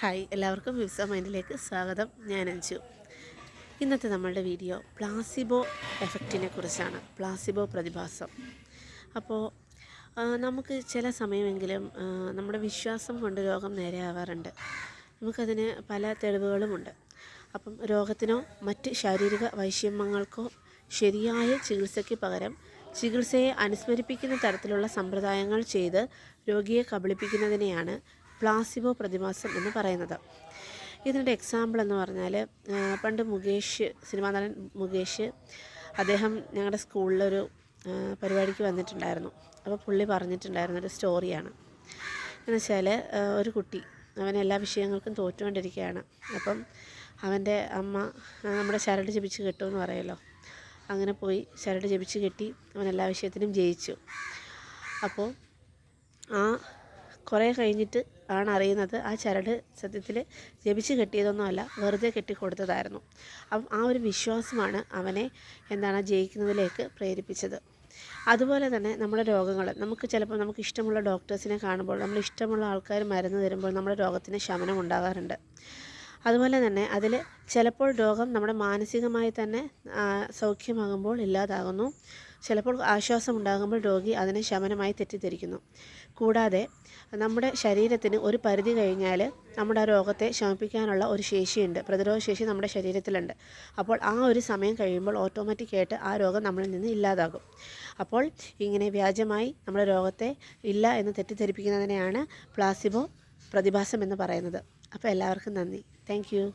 Hi എല്ലാവർക്കും വിവസ മൈൻഡിലേക്ക് സ്വാഗതം. ഞാൻ അഞ്ചു ഇന്നത്തെ നമ്മളുടെ വീഡിയോ പ്ലാസിബോ എഫക്റ്റിനെ കുറിച്ചാണ്. പ്ലാസിബോ പ്രതിഭാസം. അപ്പോൾ നമുക്ക് ചില സമയമെങ്കിലും നമ്മുടെ വിശ്വാസം കൊണ്ട് രോഗം നേരെയാവാറുണ്ട് നമുക്കതിന് പല തെളിവുകളുമുണ്ട്. അപ്പം രോഗത്തിനോ മറ്റ് ശാരീരിക വൈഷമ്യങ്ങൾക്കോ ശരിയായ ചികിത്സയ്ക്ക് പകരം ചികിത്സയെ അനുസ്മരിപ്പിക്കുന്ന തരത്തിലുള്ള സമ്പ്രദായങ്ങൾ ചെയ്ത് രോഗിയെ കബളിപ്പിക്കുന്നതിനെയാണ് പ്ലാസിബോ പ്രതിമാസം എന്ന് പറയുന്നത്. ഇതിന്റെ എക്സാമ്പിൾ എന്ന് പറഞ്ഞാൽ പണ്ട് മുകേഷ് സിനിമാ നടൻ മുകേഷ് അദ്ദേഹം ഞങ്ങളുടെ സ്കൂളിലൊരു പരിപാടിക്ക് വന്നിട്ടുണ്ടായിരുന്നു. അപ്പോൾ പുള്ളി പറഞ്ഞിട്ടുണ്ടായിരുന്ന ഒരു സ്റ്റോറിയാണ് എന്നുവെച്ചാൽ ഒരു കുട്ടി അവൻ എല്ലാ വിഷയങ്ങൾക്കും തോറ്റുകൊണ്ടിരിക്കുകയാണ്. അപ്പം അവന്റെ അമ്മ നമ്മുടെ ചരട് ജപിച്ച് കെട്ടുമെന്ന് പറയുമല്ലോ. അങ്ങനെ പോയി ശരട് ജപിച്ച് കെട്ടി അവൻ എല്ലാ വിഷയത്തിനും ജയിച്ചു. അപ്പോൾ ആ കുറേ കഴിഞ്ഞിട്ട് ആണ് അറിയുന്നത് ആ ചരട് സത്യത്തിൽ ജപിച്ച് കെട്ടിയതൊന്നുമല്ല വെറുതെ കെട്ടിക്കൊടുത്തതായിരുന്നു. അപ്പം ആ ഒരു വിശ്വാസമാണ് അവനെ എന്താണ് ജയിക്കുന്നതിലേക്ക് പ്രേരിപ്പിച്ചത്. അതുപോലെ തന്നെ നമ്മുടെ രോഗങ്ങൾ നമുക്ക് ചിലപ്പോൾ നമുക്ക് ഇഷ്ടമുള്ള ഡോക്ടേഴ്സിനെ കാണുമ്പോൾ നമ്മൾ ഇഷ്ടമുള്ള ആൾക്കാർ മരുന്ന് തരുമ്പോൾ നമ്മുടെ രോഗത്തിന് ശമനം ഉണ്ടാകാറുണ്ട്. അതുപോലെ തന്നെ അതിൽ ചിലപ്പോൾ രോഗം നമ്മുടെ മാനസികമായി തന്നെ സൗഖ്യമാകുമ്പോൾ ഇല്ലാതാകുന്നു. ചിലപ്പോൾ ആശ്വാസം ഉണ്ടാകുമ്പോൾ രോഗി അതിനെ ശമനമായി തെറ്റിദ്ധരിക്കുന്നു. കൂടാതെ നമ്മുടെ ശരീരത്തിന് ഒരു പരിധി കഴിഞ്ഞാൽ നമ്മുടെ രോഗത്തെ ശമിപ്പിക്കാനുള്ള ഒരു ശേഷിയുണ്ട്. പ്രതിരോധ ശേഷി നമ്മുടെ ശരീരത്തിലുണ്ട്. അപ്പോൾ ആ ഒരു സമയം കഴിയുമ്പോൾ ഓട്ടോമാറ്റിക്കായിട്ട് ആ രോഗം നമ്മളിൽ നിന്ന് ഇല്ലാതാകും. അപ്പോൾ ഇങ്ങനെ വ്യാജമായി നമ്മുടെ രോഗത്തെ ഇല്ല എന്ന് തെറ്റിദ്ധരിപ്പിക്കുന്നതിനെയാണ് പ്ലാസിബോ പ്രതിഭാസം എന്ന് പറയുന്നത്. അപ്പോൾ എല്ലാവർക്കും നന്ദി. Thank you.